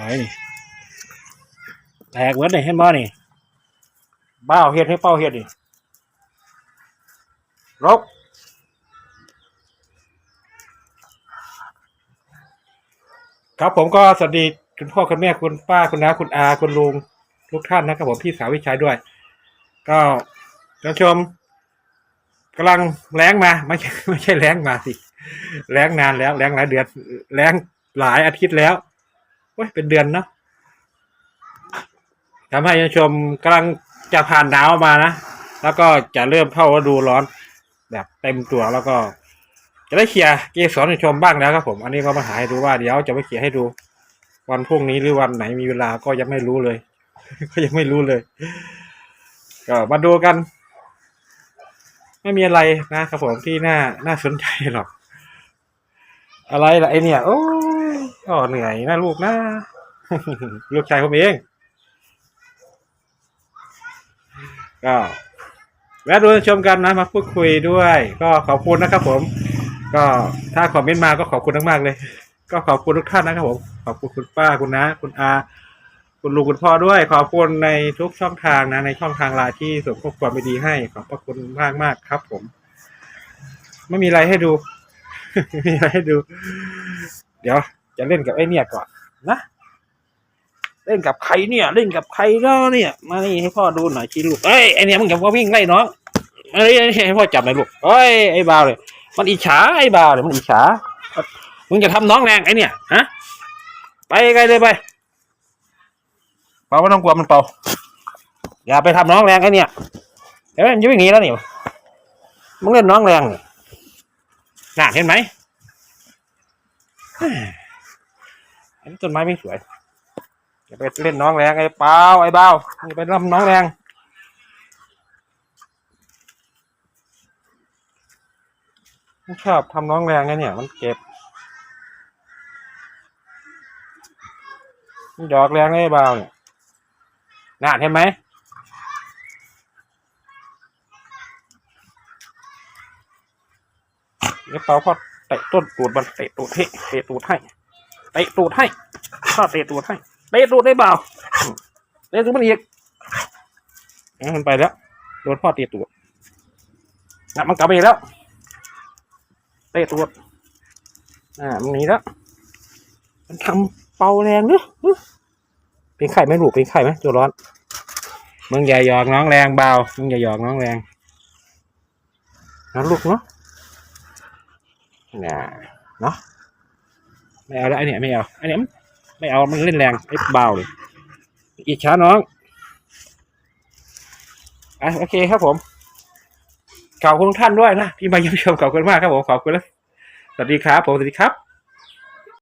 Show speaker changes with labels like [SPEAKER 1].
[SPEAKER 1] ไอ้นี่แตกเหมือนเลยเห็นบ่นี่บ้าเฮ็ดให้เป้าเฮ็ดนี่รกครับผมก็สวัสดีคุณพ่อคุณแม่คุณป้าคุณน้าคุณอาคุณลุงทุกท่านนะครับผมพี่สาววิชัยด้วย ก็ท่านชมกำลังแรงมาไม่ใช่ไม่ใช่แรงมาสิแรงนานแล้วแรงหลายเดือนแรงหลายอาทิตย์แล้ว ว้ยเป็นเดือนเนาะทำให้ท่านชมกำลังจะผ่านหนาวมานะ แล้วก็จะเริ่มเข้าฤดูร้อน แบบเต็มตัวแล้วก็ จะได้เคลียร์เกสรให้ชมบ้างแล้วครับผม อันนี้ก็มาหาให้ดูว่าเดี๋ยวจะไปเคลียร์ให้ดูวันพรุ่งนี้หรือวันไหนมีเวลาก็ยังไม่รู้เลย ก็ยังไม่รู้เลย ก็มาดูกัน ไม่มีอะไรนะครับผมที่น่าน่าสนใจหรอก อะไรล่ะไอเนี่ยโอ้ ก็เหนื่อยนะลูกนะ ลูกชายผมเอง ก็แวะดูชมกันนะมาพูดคุยด้วย ก็ขอบคุณนะครับผม ก็ถ้าคอมเมนต์มาก็ขอบคุณมากๆเลย ก็ขอบคุณทุกท่านนะครับผมขอบคุณคุณป้าคุณน้าคุณอา คุณลุงคุณพ่อด้วย ขอบคุณในทุกช่องทางนะ ในช่องทางไลน์ที่ส่งข้อความไปดีให้ ขอบพระคุณมากมากครับ ผม ไม่มีอะไรให้ดู ไม่มีอะไรให้ดู เดี๋ยว จะเล่นกับไอ้เนี่ยก่อนนะเล่นกับใครเนี่ย เล่นกับใครก็เนี่ย มานี่ให้พ่อดูหน่อยชีลูกเอ้ยไอเนี่ยมึงอย่ามาวิ่งไล่น้องมานี่ให้พ่อจับหน่อยลูกเอ้ยไอ้บาวเลยมันอิจฉาไอ้บาวเลยมันอิจฉามึงจะทำน้องแรงไอ้เนี่ยฮะไปไกลเลยไปเปาไม่ต้องกลัวมันเปาอย่าไปทำน้องแรงไอ้เนี่ยเฮ้ยมันจะวิ่งหนีแล้วนี่มึงเล่นน้องแรงนี่น่าเห็นไหม อันนี้ต้นไม้ไม่สวยอย่าไปเล่นน้องแรงไอ้เปล่าไอ้เบาอย่าไปทำน้องแรงไม่ชอบทำน้องแรงไงเนี่ย มันเจ็บมันหยอกแรงไอ้เบาเนี่ยน่าเห็นไหมไอ้เปล่าพอเตะต้นตูดมันเตะตูดให้เตะตูดให้ เตะตูดให้ข้าเตะตูดให้เตะตูดได้เปล่าเตะตูดมันอีกเอ้ยมันไปแล้วโดนพ่อเตะตูดนะมันกลับไปอีกแล้วเตะตูดอ่ามันหนีแล้วมันทำเป่าแรงเนอะเนอเป็นไข่ไหมลูกเป็นไข่ไหมตัวร้อนมึงอย่าหยอกน้องแรงเบามึงอย่าหยอกน้องแรงนะลูกเนาะน่ะเนาะ ไม่เอาแล้วไอเนี่ยไม่เอาไอเนี่ยไม่เอามันเล่นแรงไอ้เบาเลยอีกช้าน้องอะโอเคครับผมขอบคุณทุกท่านด้วยนะที่มาเยี่ยมชมขอบคุณมากครับผมขอบคุณแล้วสวัสดีครับผมสวัสดีครับ